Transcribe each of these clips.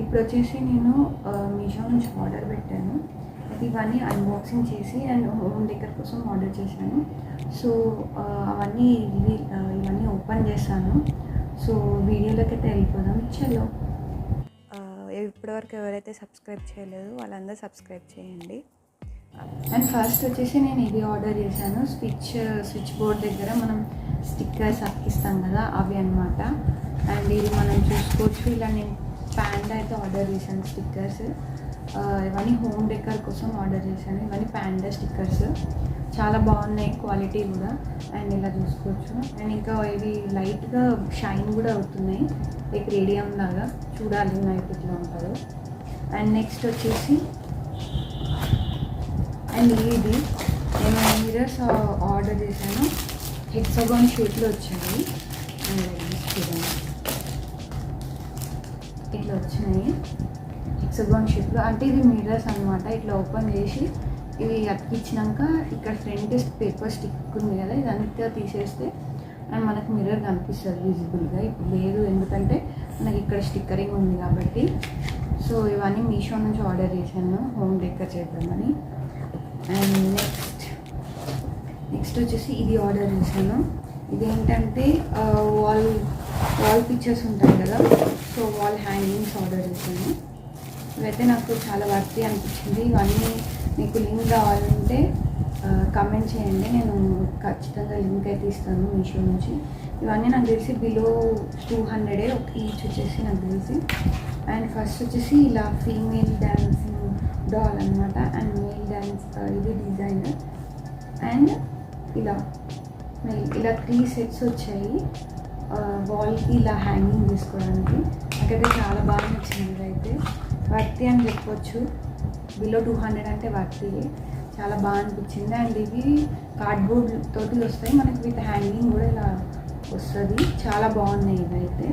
ఇప్పుడు వచ్చేసి నేను మీషో నుంచి ఆర్డర్ పెట్టాను. అది ఇవన్నీ అన్బాక్సింగ్ చేసి అండ్ హోమ్ డెకర్ కోసం ఆర్డర్ చేశాను. సో అవన్నీ ఇవి ఇవన్నీ ఓపెన్ చేశాను. సో వీడియోలోకి అయితే వెళ్ళిపోదాం. చలో. ఇప్పటివరకు ఎవరైతే సబ్స్క్రైబ్ చేయలేదు వాళ్ళందరూ సబ్స్క్రైబ్ చేయండి. అండ్ ఫస్ట్ వచ్చేసి నేను ఇది ఆర్డర్ చేశాను. స్విచ్ స్విచ్ బోర్డ్ దగ్గర మనం స్టిక్కర్స్ అతికిస్తాం కదా అవి అన్నమాట. అండ్ ఇది మనం చూసుకోవచ్చు. ఇలా నేను ప్యాండా అయితే ఆర్డర్ చేశాను స్టిక్కర్స్. ఇవన్నీ హోమ్ డెకర్ కోసం ఆర్డర్ చేశాను. ఇవన్నీ ప్యాండా స్టిక్కర్స్. చాలా బాగున్నాయి క్వాలిటీ కూడా. అండ్ ఇలా చూసుకోవచ్చు. అండ్ ఇంకా ఇవి లైట్గా షైన్ కూడా అవుతున్నాయి. లైక్ రేడియం లాగా. చూడాలి నైట్ ఇట్లా ఉంటారు అండ్ నెక్స్ట్ వచ్చేసి అండ్ ఇది నేను మిరర్స్ ఆర్డర్ చేశాను. హెక్సగాన్ షేప్లో వచ్చాయి అండ్ చూడండి ఇట్లా వచ్చినాయి. హెక్సగాన్ షేప్లో అంటే ఇది మిర్రర్స్ అన్నమాట. ఇట్లా ఓపెన్ చేసి ఇవి అతికించినాక ఇక్కడ ఫ్రంట్ పేపర్ స్టిక్ ఉంది కదా ఇదంతా తీసేస్తే అండ్ మనకు మిర్రర్ కనిపిస్తుంది విజిబుల్గా ఇప్పుడు లేదు ఎందుకంటే మనకి ఇక్కడ స్టిక్కరింగ్ ఉంది కాబట్టి. సో ఇవన్నీ మీషో నుంచి ఆర్డర్ చేశాను హోమ్ డెకర్ చేద్దామని. అండ్ నెక్స్ట్ నెక్స్ట్ వచ్చేసి ఇది ఆర్డర్ చేశాను. ఇదేంటంటే వాల్ వాల్ పిక్చర్స్ ఉంటాయి కదా సో వాల్ హ్యాంగింగ్స్ ఆర్డర్ చేశాను. ఇవైతే నాకు చాలా వర్తి అనిపించింది. ఇవన్నీ మీకు లింక్ కావాలంటే కమెంట్ చేయండి. నేను ఖచ్చితంగా లింక్ అయితే ఇస్తాను మీషో నుంచి. ఇవన్నీ నాకు తెలిసి బిలో టూ హండ్రెడే ఒక ఈచ్ వచ్చేసి నాకు తెలిసి. అండ్ ఫస్ట్ వచ్చేసి ఇలా ఫీమేల్ డ్యాన్సింగ్ డాల్ అనమాట అండ్ మేల్ డ్యాన్స్ ఇది డిజైనర్ అండ్ ఇలా ఇలా త్రీ సెట్స్ వచ్చాయి. వాల్కి ఇలా హ్యాంగింగ్ చేసుకోవడానికి. నాకైతే చాలా బాగా నచ్చింది అయితే వర్తి అని చెప్పొచ్చు. బిలో టూ హండ్రెడ్ అంటే వర్తి. చాలా బాగా అనిపించింది. అండ్ ఇవి కార్డ్బోర్డ్ తోటి వస్తాయి. మనకి విత్ హ్యాంగింగ్ కూడా ఇలా వస్తుంది. చాలా బాగున్నాయి ఇవైతే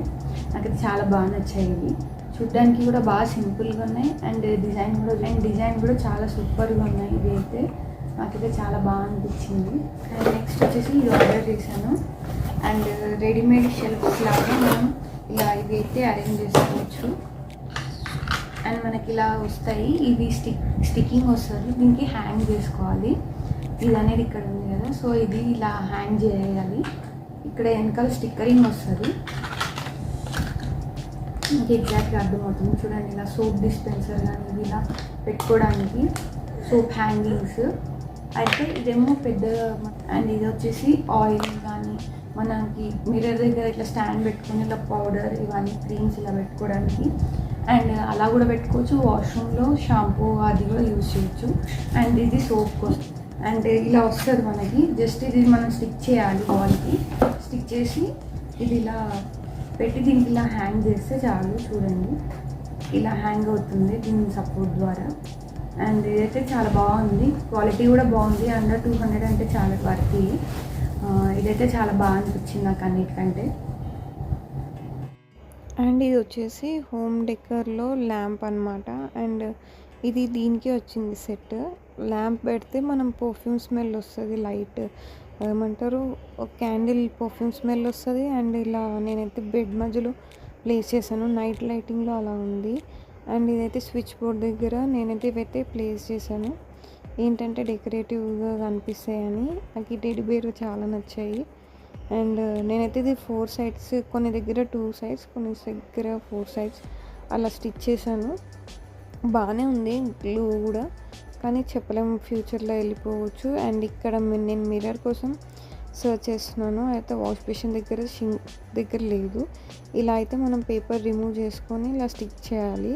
నాకైతే చాలా బాగా నచ్చాయి ఇవి. చూడ్డానికి కూడా బాగా సింపుల్గా ఉన్నాయి. అండ్ డిజైన్ కూడా అండ్ డిజైన్ కూడా చాలా సూపర్గా ఉన్నాయి ఇవి అయితే. నాకైతే చాలా బాగా అనిపించింది. అండ్ నెక్స్ట్ వచ్చేసి ఇది ఆర్డర్ చేశాను. అండ్ రెడీమేడ్ షెల్ఫ్స్ లాగా మనం ఇలా ఇవి అయితే అరేంజ్ చేసుకోవచ్చు. అండ్ మనకి ఇలా వస్తాయి. ఇవి స్టిక్ స్టిక్కింగ్ వస్తుంది. దీనికి హ్యాంగ్ చేసుకోవాలి. ఇది అనేది ఇక్కడ ఉంది కదా. సో ఇది ఇలా హ్యాంగ్ చేయాలి. ఇక్కడ వెనకాల స్టిక్కరింగ్ వస్తుంది. మీకు ఎగ్జాక్ట్గా అర్థమవుతుంది. చూడండి ఇలా సోప్ డిస్పెన్సర్ కానీ ఇలా పెట్టుకోవడానికి సోప్ హ్యాంగింగ్స్. అయితే ఇదేమో పెద్ద అండ్ ఇది వచ్చేసి ఆయిల్ కానీ మనకి మిర్రర్ దగ్గర ఇట్లా స్టాండ్ పెట్టుకుని ఇలా పౌడర్ ఇవన్నీ క్రీమ్స్ ఇలా పెట్టుకోవడానికి అండ్ అలా కూడా పెట్టుకోవచ్చు. వాష్రూమ్లో షాంపూ అది కూడా యూజ్ చేయొచ్చు. అండ్ ఇది సోప్ కోసం. అండ్ ఇలా వస్తుంది మనకి. జస్ట్ ఇది మనం స్టిక్ చేయాలి వాల్కి. స్టిక్ చేసి ఇది ఇలా పెట్టి దీనికి ఇలా హ్యాంగ్ చేస్తే చాలు చూడండి. ఇలా హ్యాంగ్ అవుతుంది దీని సపోర్ట్ ద్వారా. అండ్ ఇదైతే చాలా బాగుంది. క్వాలిటీ కూడా బాగుంది. అండర్ టూ హండ్రెడ్ అంటే చాలా వర్తి ఇదైతే చాలా బాగా అనిపించింది నాకు అన్నిటికంటే. అండ్ ఇది వచ్చేసి హోమ్ డెకర్లో ల్యాంప్ అన్నమాట. అండ్ ఇది దీనికి వచ్చింది సెట్. ల్యాంప్ పెడితే మనం పర్ఫ్యూమ్ స్మెల్ వస్తుంది లైట్ ఏమంటారు క్యాండిల్ పర్ఫ్యూమ్ స్మెల్ వస్తుంది. అండ్ ఇలా నేనైతే బెడ్ మధ్యలో ప్లేస్ చేశాను. నైట్ లైటింగ్లో అలా ఉంది. అండ్ ఇదైతే స్విచ్ బోర్డ్ దగ్గర నేనైతే ఇవైతే ప్లేస్ చేశాను. ఏంటంటే డెకరేటివ్గా కనిపిస్తాయని. నాకు ఈ టెడ్డి బేర్ చాలా నచ్చాయి. అండ్ నేనైతే ఇది ఫోర్ సైడ్స్ కొన్ని దగ్గర టూ సైడ్స్ కొన్ని దగ్గర ఫోర్ సైడ్స్ అలా స్టిచ్ చేశాను. బాగానే ఉంది గ్లూ కూడా కానీ చెప్పలేము ఫ్యూచర్లో వెళ్ళిపోవచ్చు. అండ్ ఇక్కడ నేను మిర్రర్ కోసం సర్చ్ చేస్తున్నాను అయితే వాష్ బేసిన్ దగ్గర షింక్ దగ్గర లేదు. ఇలా అయితే మనం పేపర్ రిమూవ్ చేసుకొని ఇలా స్టిక్ చేయాలి.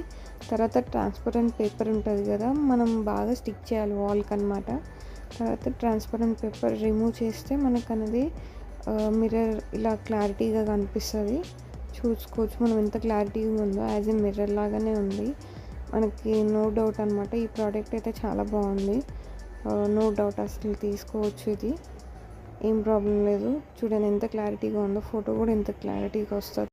తర్వాత ట్రాన్స్పరెంట్ పేపర్ ఉంటుంది కదా మనం బాగా స్టిక్ చేయాలి వాల్కి అనమాట తర్వాత ట్రాన్స్పరెంట్ పేపర్ రిమూవ్ చేస్తే మనకు అనేది మిర్రర్ ఇలా క్లారిటీగా కనిపిస్తుంది. చూసుకోవచ్చు. మనం ఎంత క్లారిటీగా ఉందో యాజ్ ఎ మిర్రర్ లాగానే ఉంది. మనకి నో డౌట్ అనమాట ఈ ప్రోడక్ట్ అయితే చాలా బాగుంది. నో డౌట్ అసలు తీసుకోవచ్చు ఇది. ఏం ప్రాబ్లం లేదు. చూడండి ఎంత క్లారిటీగా ఉందో. ఫోటో కూడా ఎంత క్లారిటీగా వస్తుంది.